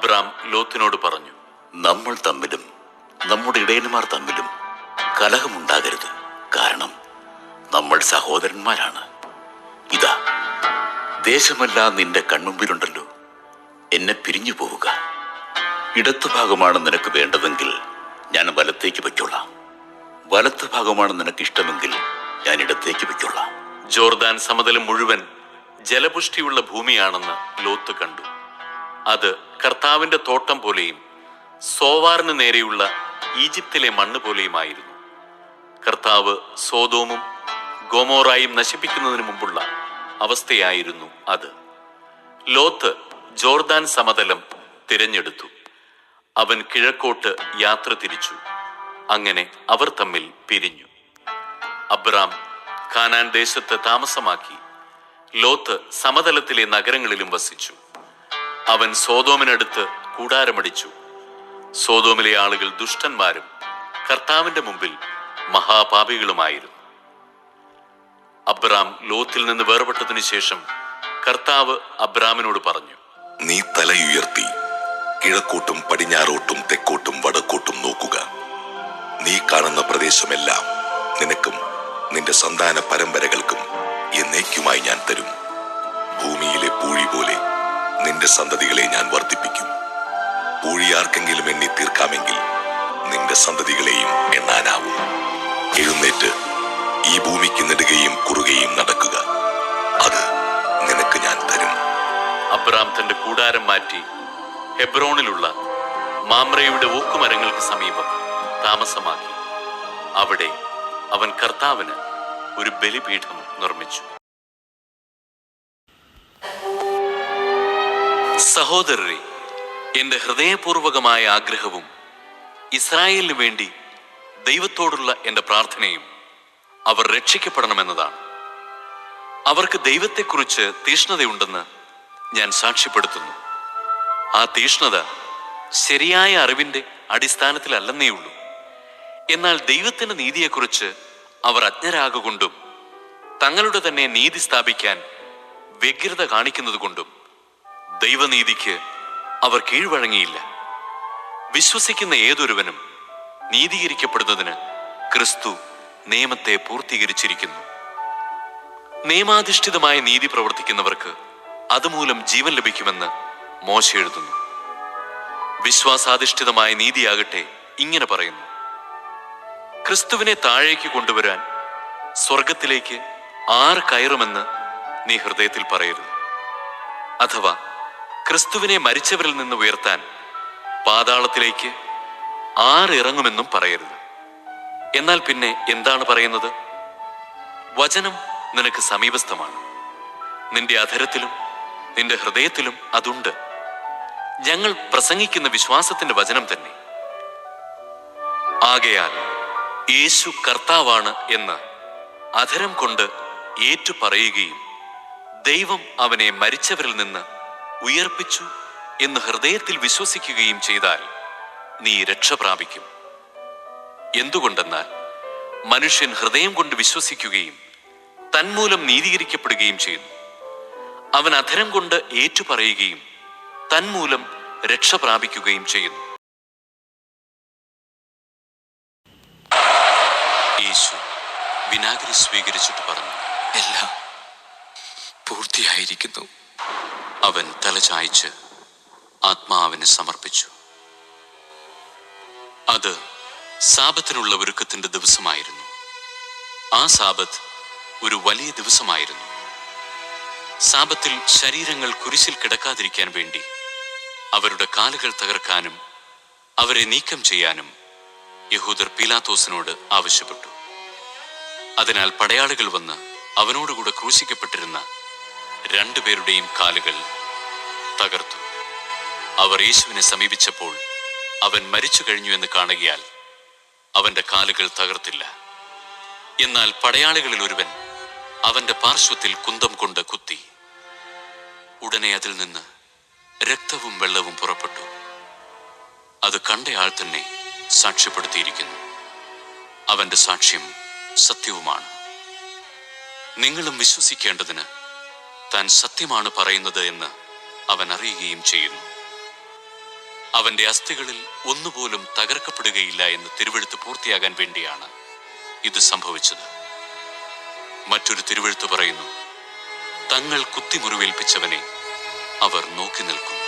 Abram ലോത്തിനോട് പറഞ്ഞു നമ്മൾ തമ്മിലും നമ്മുടെ ഇടയന്മാർ തമ്മിലും കലഹമുണ്ടാകരുത്. കാരണം നമ്മൾ സഹോദരന്മാരാണ്. ഇതാ ദേശമെല്ലാം നിന്റെ കൺമുമ്പിലുണ്ടല്ലോ. എന്നെ പിരിഞ്ഞു പോവുക. ഇടത്തു ഭാഗമാണ് നിനക്ക് വേണ്ടതെങ്കിൽ ഞാൻ വലത്തേക്ക് വെച്ചോളാം വലത്ത് ഭാഗമാണ് നിനക്ക് ഇഷ്ടമെങ്കിൽ ഞാൻ ഇടത്തേക്ക് വെച്ചോളാം ജോർദാൻ സമതലം മുഴുവൻ ജലപുഷ്ടിയുള്ള ഭൂമിയാണെന്ന് ലോത്ത് കണ്ടു. അത് കർത്താവിന്റെ തോട്ടം പോലെയും സോവാറിന് നേരെയുള്ള ഈജിപ്തിലെ മണ്ണ് പോലെയുമായിരുന്നു. കർത്താവ് സോതോമും ഗോമോറായും നശിപ്പിക്കുന്നതിന് മുമ്പുള്ള അവസ്ഥയായിരുന്നു അത്. ലോത്ത് ജോർദാൻ സമതലം തിരഞ്ഞെടുത്തു. അവൻ കിഴക്കോട്ട് യാത്ര തിരിച്ചു. അങ്ങനെ അവർ തമ്മിൽ പിരിഞ്ഞു. അബ്രാം കാനാൻ ദേശത്ത് താമസമാക്കി. ലോത്ത് സമതലത്തിലെ നഗരങ്ങളിലും വസിച്ചു. അവൻ സോതോമിനടുത്ത് കൂടാരമടിച്ചു. സോതോമിലെ ആളുകൾ ദുഷ്ടന്മാരും കർത്താവിന്റെ മുമ്പിൽ മഹാപാപികളുമായിരുന്നു. അബ്രാം ലോത്തിൽ നിന്ന് വേർപെട്ടതിനു ശേഷം കർത്താവ് അബ്രാമിനോട് പറഞ്ഞു നീ തലയുയർത്തി കിഴക്കോട്ടും പടിഞ്ഞാറോട്ടും തെക്കോട്ടും വടക്കോട്ടും നോക്കുക. നീ കാണുന്ന പ്രദേശമെല്ലാം നിനക്കും നിന്റെ സന്താന പരമ്പരകൾക്കും എന്നേക്കുമായി ഞാൻ തരും. ഭൂമിയിലെ പൂഴി നിന്റെ സന്തതികളെ ഞാൻ വർദ്ധിപ്പിക്കും. പൂഴി ആർക്കെങ്കിലും എണ്ണി തീർക്കാമെങ്കിൽ നിന്റെ സന്തതികളെയും എണ്ണാനാവും. എഴുന്നേറ്റ് ഈ ഭൂമിക്ക് നെടുകയും കുറുകയും നടക്കുക. അത് നിനക്ക് ഞാൻ തരും. അബ്രാം തന്റെ കൂടാരം മാറ്റി ഹെബ്രോണിലുള്ള മാമ്രയുടെ ഓക്കുമരങ്ങൾക്ക് സമീപം താമസമാക്കി. അവിടെ അവൻ കർത്താവിന് ഒരു ബലിപീഠം നിർമ്മിച്ചു. സഹോദരരെ എന്റെ ഹൃദയപൂർവകമായ ആഗ്രഹവും ഇസ്രായേലിന് വേണ്ടി ദൈവത്തോടുള്ള എന്റെ പ്രാർത്ഥനയും അവർ രക്ഷിക്കപ്പെടണമെന്നതാണ്. അവർക്ക് ദൈവത്തെക്കുറിച്ച് തീഷ്ണതയുണ്ടെന്ന് ഞാൻ സാക്ഷ്യപ്പെടുത്തുന്നു. ആ തീഷ്ണത ശരിയായ അറിവിന്റെ അടിസ്ഥാനത്തിലല്ലെന്നേ ഉള്ളൂ എന്നാൽ ദൈവത്തിന്റെ നീതിയെക്കുറിച്ച് അവർ അജ്ഞരാകൊണ്ടും തങ്ങളുടെ തന്നെ നീതി സ്ഥാപിക്കാൻ വ്യഗ്രത കാണിക്കുന്നത് കൊണ്ടും ദൈവനീതിക്ക് അവർ കീഴ്വഴങ്ങിയില്ല. വിശ്വസിക്കുന്ന ഏതൊരുവനും നീതീകരിക്കപ്പെടുന്നതിന് ക്രിസ്തു നിയമത്തെ പൂർത്തീകരിച്ചിരിക്കുന്നു. നിയമാധിഷ്ഠിതമായ നീതി പ്രവർത്തിക്കുന്നവർക്ക് അതുമൂലം ജീവൻ ലഭിക്കുമെന്ന് മോശ എഴുതുന്നു. വിശ്വാസാധിഷ്ഠിതമായ നീതിയാകട്ടെ ഇങ്ങനെ പറയുന്നു. ക്രിസ്തുവിനെ താഴേക്ക് കൊണ്ടുവരാൻ സ്വർഗത്തിലേക്ക് ആർ കയറുമെന്ന് നീ ഹൃദയത്തിൽ പറയരുത്. അഥവാ ക്രിസ്തുവിനെ മരിച്ചവരിൽ നിന്ന് ഉയർത്താൻ പാതാളത്തിലേക്ക് ആറിറങ്ങുമെന്നും പറയരുത്. എന്നാൽ പിന്നെ എന്താണ് പറയുന്നത്? വചനം നിനക്ക് സമീപസ്ഥമാണ്. നിന്റെ അധരത്തിലും നിന്റെ ഹൃദയത്തിലും അതുണ്ട്. ഞങ്ങൾ പ്രസംഗിക്കുന്ന വിശ്വാസത്തിന്റെ വചനം തന്നെ. ആകയാൽ യേശു കർത്താവാണ് എന്ന് അധരം കൊണ്ട് ഏറ്റുപറയുകയും ദൈവം അവനെ മരിച്ചവരിൽ നിന്ന് ഉയർപ്പിച്ചു എന്ന് ഹൃദയത്തിൽ വിശ്വസിക്കുകയും ചെയ്താൽ നീ രക്ഷ പ്രാപിക്കും. എന്തുകൊണ്ടെന്നാൽ മനുഷ്യൻ ഹൃദയം കൊണ്ട് വിശ്വസിക്കുകയും തന്മൂലം നീതീകരിക്കപ്പെടുകയും ചെയ്യുന്നു. അവൻ അധരം കൊണ്ട് ഏറ്റുപറയുകയും തന്മൂലം രക്ഷ പ്രാപിക്കുകയും ചെയ്യുന്നു. യേശു വിനാഗിരി സ്വീകരിച്ചിട്ട് പറഞ്ഞു എല്ലാം പൂർത്തിയായിരിക്കുന്നു. അവൻ തലചായ്ച്ച് ആത്മാവിനെ സമർപ്പിച്ചു. അത് സാപത്തിനുള്ള ഒരുക്കത്തിന്റെ ദിവസമായിരുന്നു. ആ സാപത്ത് ഒരു വലിയ ദിവസമായിരുന്നു. സാപത്തിൽ ശരീരങ്ങൾ കുരിശിൽ കിടക്കാതിരിക്കാൻ വേണ്ടി അവരുടെ കാലുകൾ തകർക്കാനും അവരെ നീക്കം ചെയ്യാനും യഹൂദർ പീലാത്തോസിനോട് ആവശ്യപ്പെട്ടു. അതിനാൽ പടയാളികൾ വന്ന് അവനോടുകൂടെ ക്രൂശിക്കപ്പെട്ടിരുന്ന രണ്ടുപേരുടെയും കാലുകൾ തകർത്തു. അവർ യേശുവിനെ സമീപിച്ചപ്പോൾ അവൻ മരിച്ചു കഴിഞ്ഞു എന്ന് കാണുകയാൽ അവന്റെ കാലുകൾ തകർത്തില്ല. എന്നാൽ പടയാളികളിൽ ഒരുവൻ അവന്റെ പാർശ്വത്തിൽ കുന്തം കൊണ്ട് കുത്തി. ഉടനെ അതിൽ നിന്ന് രക്തവും വെള്ളവും പുറപ്പെട്ടു. അത് കണ്ടയാൾ തന്നെ സാക്ഷ്യപ്പെടുത്തിയിരിക്കുന്നു. അവന്റെ സാക്ഷ്യം സത്യവുമാണ്. നിങ്ങളും വിശ്വസിക്കേണ്ടതിന് താൻ സത്യമാണ് പറയുന്നത് എന്ന് അവൻ അറിയുകയും ചെയ്യുന്നു. അവന്റെ അസ്ഥികളിൽ ഒന്നുപോലും തകർക്കപ്പെടുകയില്ല എന്ന് തിരുവെഴുത്ത് പൂർത്തിയാകാൻ വേണ്ടിയാണ് ഇത് സംഭവിച്ചത്. മറ്റൊരു തിരുവെഴുത്ത് പറയുന്നു തങ്ങൾ കുത്തിമുറിവേൽപ്പിച്ചവനെ അവർ നോക്കി നിൽക്കും.